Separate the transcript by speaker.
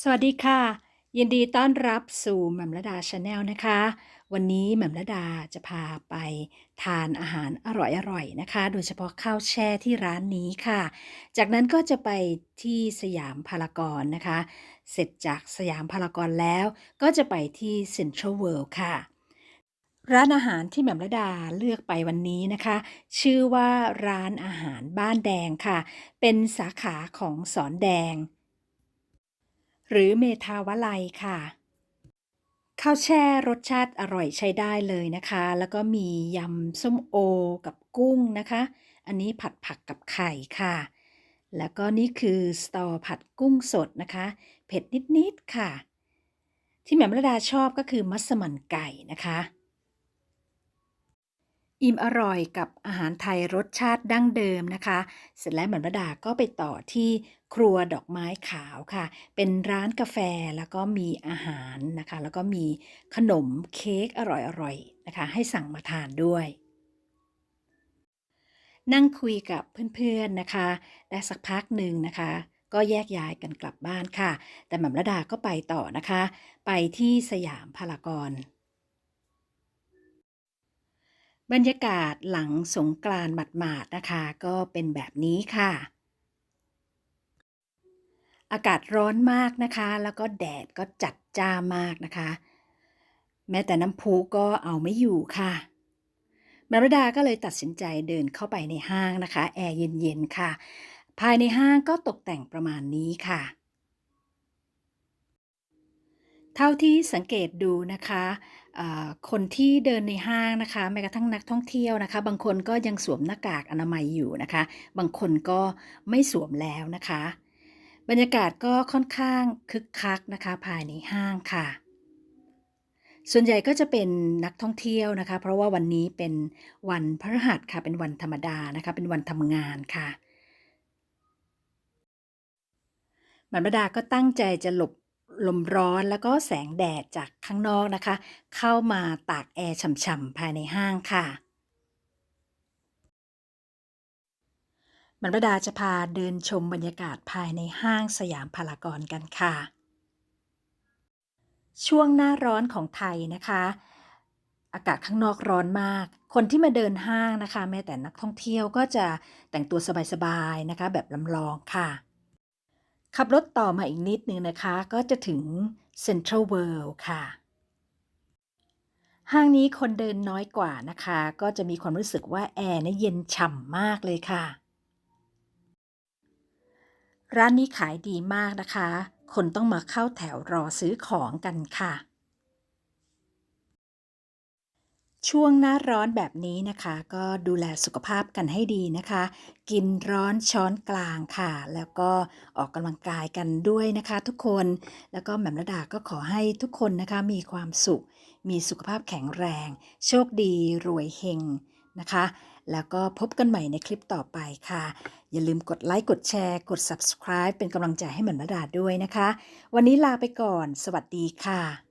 Speaker 1: สวัสดีค่ะ ยินดีต้อนรับสู่แหม่มระดาชาแนลนะคะ วันนี้แหม่มระดาจะพาไปทานอาหารอร่อยๆนะคะ โดยเฉพาะข้าวแช่ที่ร้านนี้ค่ะ จากนั้นก็จะไปที่สยามพารากอนนะคะ เสร็จจากสยามพารากอนแล้ว ก็จะไปที่เซ็นทรัลเวิลด์ค่ะ ร้านอาหารที่แหม่มระดาเลือกไปวันนี้นะคะ ชื่อว่าร้านอาหารบ้านแดงค่ะ เป็นสาขาของสอนแดง หรือเมทาวลัยค่ะ ข้าวแช่รสชาติอร่อยใช้ได้เลยนะคะ แล้วก็มียำส้มโอกับกุ้งนะคะ อันนี้ผัดผักกับไข่ค่ะ แล้วก็นี่คือสตอผัดกุ้งสดนะคะ เผ็ดนิด ๆ ค่ะ ที่แหม่มระดาชอบก็คือมัสมั่นไก่นะคะ อิ่มอร่อยกับอาหารไทยรสชาติดั้งเดิมนะคะ เสร็จแล้วเหมือนระดาก็ไปต่อที่ครัวดอกไม้ขาวค่ะ เป็นร้านกาแฟแล้วก็มีอาหารนะคะ แล้วก็มีขนมเค้กอร่อยๆนะคะ ให้สั่งมาทานด้วย นั่งคุยกับเพื่อนๆนะคะ ได้สักพักหนึ่งนะคะก็แยกย้ายกันกลับบ้านค่ะ แต่หม่ำระดาก็ไปต่อนะคะ ไปที่สยามพารากอน บรรยากาศหลังสงกรานต์หมาดๆนะคะ ก็เป็นแบบนี้ค่ะ อากาศร้อนมากนะคะ แล้วก็แดดก็จัดจ้ามากนะคะ แม้แต่น้ำพุก็เอาไม่อยู่ค่ะแมรดาก็เลยตัดสินใจเดินเข้าไปในห้างนะคะ แอร์เย็นๆค่ะ ภายในห้างก็ตกแต่งประมาณนี้ค่ะ เท่าที่สังเกตดูนะคะคนที่เดินในห้างนะคะแม้กระทั่งนักท่องเที่ยวนะคะ บางคนก็ยังสวมหน้ากากอนามัยอยู่นะคะ บางคนก็ไม่สวมแล้วนะคะ บรรยากาศก็ค่อนข้างคึกคักนะคะ ภายในห้างค่ะ ส่วนใหญ่ก็จะเป็นนักท่องเที่ยวนะคะ เพราะว่าวันนี้เป็นวันพฤหัสค่ะ เป็นวันธรรมดานะคะ เป็นวันทำงานค่ะหมันปรดาก็ตั้งใจจะหลบ ลมร้อนแล้วก็แสงแดดจากข้างนอกนะคะ เข้ามาตากแอร์ฉ่ำๆภายในห้างค่ะหมันประดาจะพาเดินชมบรรยากาศภายในห้างสยามพารากอนกันค่ะ ช่วงหน้าร้อนของไทยนะคะ อากาศข้างนอกร้อนมาก คนที่มาเดินห้างนะคะ แม้แต่นักท่องเที่ยวก็จะแต่งตัวสบายๆนะคะ แบบลำลองค่ะ ขับรถต่อมาอีกนิดนึงนะคะ ก็จะถึงเซ็นทรัลเวิลด์ค่ะ ห้างนี้คนเดินน้อยกว่านะคะ ก็จะมีความรู้สึกว่าแอร์เนี่ยเย็นฉ่ำมากเลยค่ะ ร้านนี้ขายดีมากนะคะ คนต้องมาเข้าแถวรอซื้อของกันค่ะ ช่วงหน้าร้อนแบบนี้นะคะ ก็ดูแลสุขภาพกันให้ดีนะคะ กินร้อนช้อนกลางค่ะ แล้วก็ออกกำลังกายกันด้วยนะคะ ทุกคนแล้วก็แหม่มระดาก็ขอให้ทุกคนนะคะมีความสุข มีสุขภาพแข็งแรง โชคดีรวยเฮงนะคะ แล้วก็พบกันใหม่ในคลิปต่อไปค่ะ อย่าลืมกดไลค์กดแชร์ กด subscribe เป็นกำลังใจให้แหม่มระดาด้วยนะคะ วันนี้ลาไปก่อน สวัสดีค่ะ